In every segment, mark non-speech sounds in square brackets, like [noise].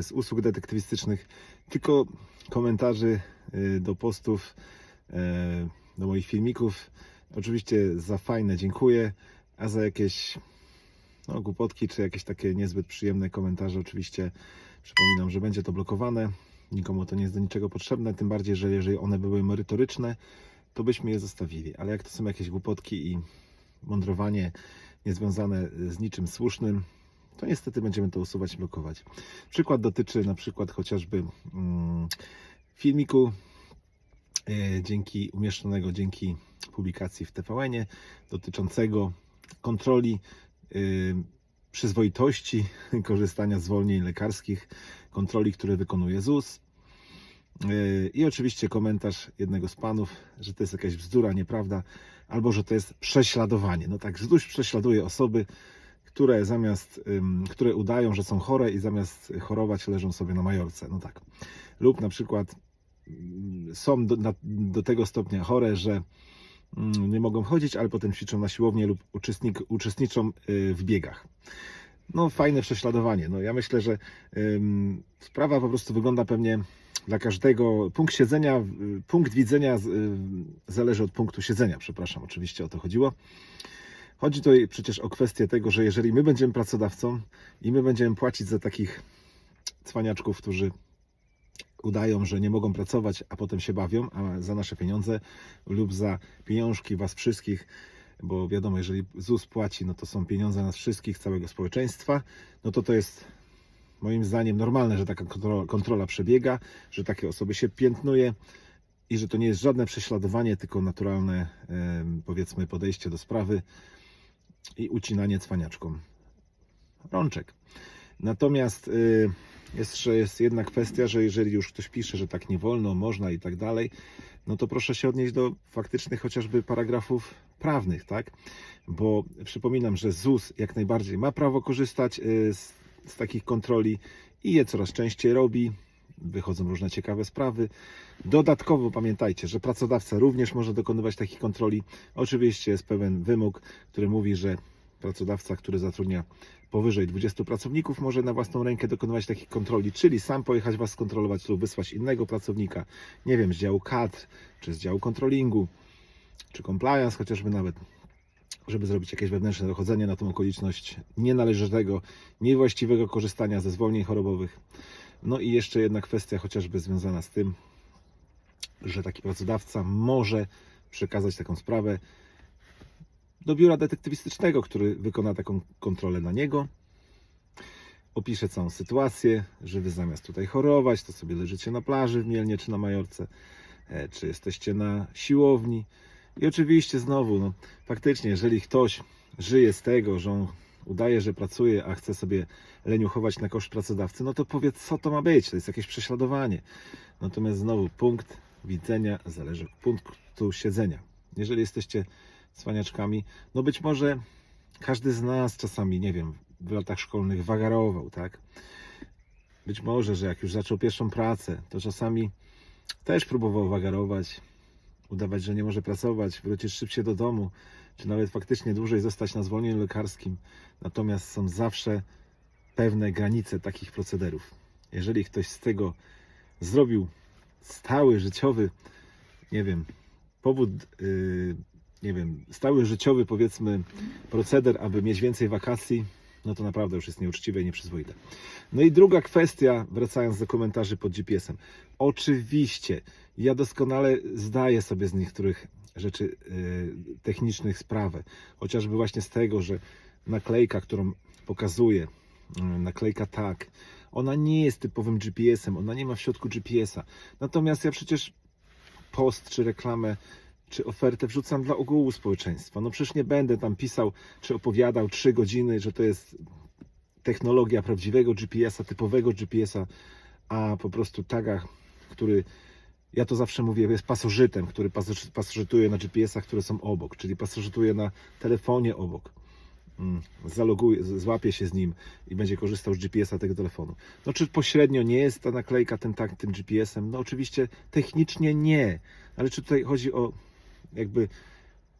z usług detektywistycznych, tylko komentarzy y, do postów, e, do moich filmików. Oczywiście za fajne dziękuję, a za jakieś no, głupotki czy jakieś takie niezbyt przyjemne komentarze oczywiście przypominam, że będzie to blokowane. Nikomu to nie jest do niczego potrzebne, tym bardziej, że jeżeli one były merytoryczne, to byśmy je zostawili. Ale jak to są jakieś głupotki i mądrowanie niezwiązane z niczym słusznym, to niestety będziemy to usuwać, blokować. Przykład dotyczy na przykład chociażby mm, filmiku e, dzięki umieszczonego dzięki publikacji w TVN-ie dotyczącego kontroli e, przyzwoitości [laughs] korzystania z zwolnień lekarskich, kontroli, które wykonuje ZUS. E, I oczywiście komentarz jednego z panów, że to jest jakaś bzdura, nieprawda, albo że to jest prześladowanie. No tak, ZUS prześladuje osoby, które zamiast, które udają, że są chore i zamiast chorować leżą sobie na majorce. No tak. Lub na przykład mm, są do, na, do tego stopnia chore, że mm, nie mogą chodzić, ale potem ćwiczą na siłowni lub uczestnik, uczestniczą y, w biegach. No fajne prześladowanie. No ja myślę, że ym, sprawa po prostu wygląda pewnie dla każdego. Punkt siedzenia, y, punkt widzenia z- y, zależy od punktu siedzenia. Przepraszam, oczywiście o to chodziło. Chodzi tutaj przecież o kwestię tego, że jeżeli my będziemy pracodawcą i my będziemy płacić za takich cwaniaczków, którzy udają, że nie mogą pracować, a potem się bawią, a za nasze pieniądze lub za pieniążki was wszystkich, bo wiadomo, jeżeli ZUS płaci, no to są pieniądze nas wszystkich, całego społeczeństwa, no to to jest moim zdaniem normalne, że taka kontrola, kontrola przebiega, że takie osoby się piętnuje i że to nie jest żadne prześladowanie, tylko naturalne, powiedzmy, podejście do sprawy i ucinanie cwaniaczkom rączek. Natomiast y, jeszcze jest jedna kwestia, że jeżeli już ktoś pisze, że tak nie wolno, można i tak dalej, no to proszę się odnieść do faktycznych chociażby paragrafów prawnych, tak? Bo przypominam, że ZUS jak najbardziej ma prawo korzystać y, z, z takich kontroli i je coraz częściej robi. Wychodzą różne ciekawe sprawy. Dodatkowo pamiętajcie, że pracodawca również może dokonywać takich kontroli. Oczywiście jest pewien wymóg, który mówi, że pracodawca, który zatrudnia powyżej 20 pracowników, może na własną rękę dokonywać takich kontroli, czyli sam pojechać Was skontrolować lub wysłać innego pracownika, nie wiem, z działu kadr, czy z działu kontrolingu, czy compliance chociażby nawet, żeby zrobić jakieś wewnętrzne dochodzenie na tą okoliczność nienależytego, niewłaściwego korzystania ze zwolnień chorobowych. No i jeszcze jedna kwestia chociażby związana z tym, że taki pracodawca może przekazać taką sprawę do biura detektywistycznego, który wykona taką kontrolę na niego. Opisze całą sytuację, że wy zamiast tutaj chorować, to sobie leżycie na plaży w Mielnie czy na Majorce, e, czy jesteście na siłowni. I oczywiście znowu, no, faktycznie, jeżeli ktoś żyje z tego, że on udaje, że pracuje, a chce sobie leniuchować na koszt pracodawcy, no to powiedz, co to ma być? To jest jakieś prześladowanie. Natomiast znowu punkt widzenia zależy od punktu siedzenia. Jeżeli jesteście cwaniaczkami, no być może każdy z nas czasami, nie wiem, w latach szkolnych wagarował, tak? Być może, że jak już zaczął pierwszą pracę, to czasami też próbował wagarować, udawać, że nie może pracować, wrócić szybciej do domu, czy nawet faktycznie dłużej zostać na zwolnieniu lekarskim. Natomiast są zawsze pewne granice takich procederów. Jeżeli ktoś z tego zrobił stały, życiowy, nie wiem, powód, yy, nie wiem, stały, życiowy, powiedzmy, proceder, aby mieć więcej wakacji, no to naprawdę już jest nieuczciwe i nieprzyzwoite. No i druga kwestia, wracając do komentarzy pod GPS-em. Oczywiście, ja doskonale zdaję sobie z niektórych rzeczy yy, technicznych sprawę. Chociażby właśnie z tego, że naklejka, którą pokazuję, yy, naklejka tak, ona nie jest typowym GPS-em, ona nie ma w środku GPS-a. Natomiast ja przecież post czy reklamę czy ofertę wrzucam dla ogółu społeczeństwa. No przecież nie będę tam pisał czy opowiadał trzy godziny, że to jest technologia prawdziwego GPS-a, typowego GPS-a, a po prostu taga, który ja to zawsze mówię, jest pasożytem, który pasoży- pasożytuje na GPS-ach, które są obok, czyli pasożytuje na telefonie obok. Mm, Zaloguje, złapie się z nim i będzie korzystał z GPS-a tego telefonu. No czy pośrednio nie jest ta naklejka tym, tak, tym GPS-em? No oczywiście technicznie nie, ale czy tutaj chodzi o jakby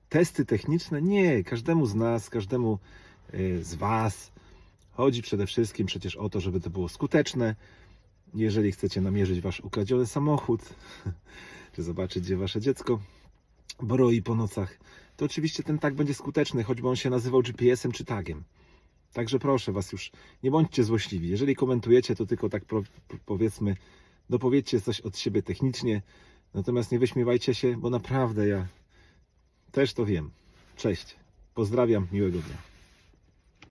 testy techniczne? Nie, każdemu z nas, każdemu y, z Was chodzi przede wszystkim przecież o to, żeby to było skuteczne, Jeżeli chcecie namierzyć wasz ukradziony samochód, [laughs] czy zobaczyć, gdzie wasze dziecko broi po nocach, to oczywiście ten tag będzie skuteczny, choćby on się nazywał GPS-em czy tagiem. Także proszę was już, nie bądźcie złośliwi. Jeżeli komentujecie, to tylko tak powiedzmy, dopowiedzcie coś od siebie technicznie, natomiast nie wyśmiewajcie się, bo naprawdę ja też to wiem. Cześć. Pozdrawiam, miłego dnia.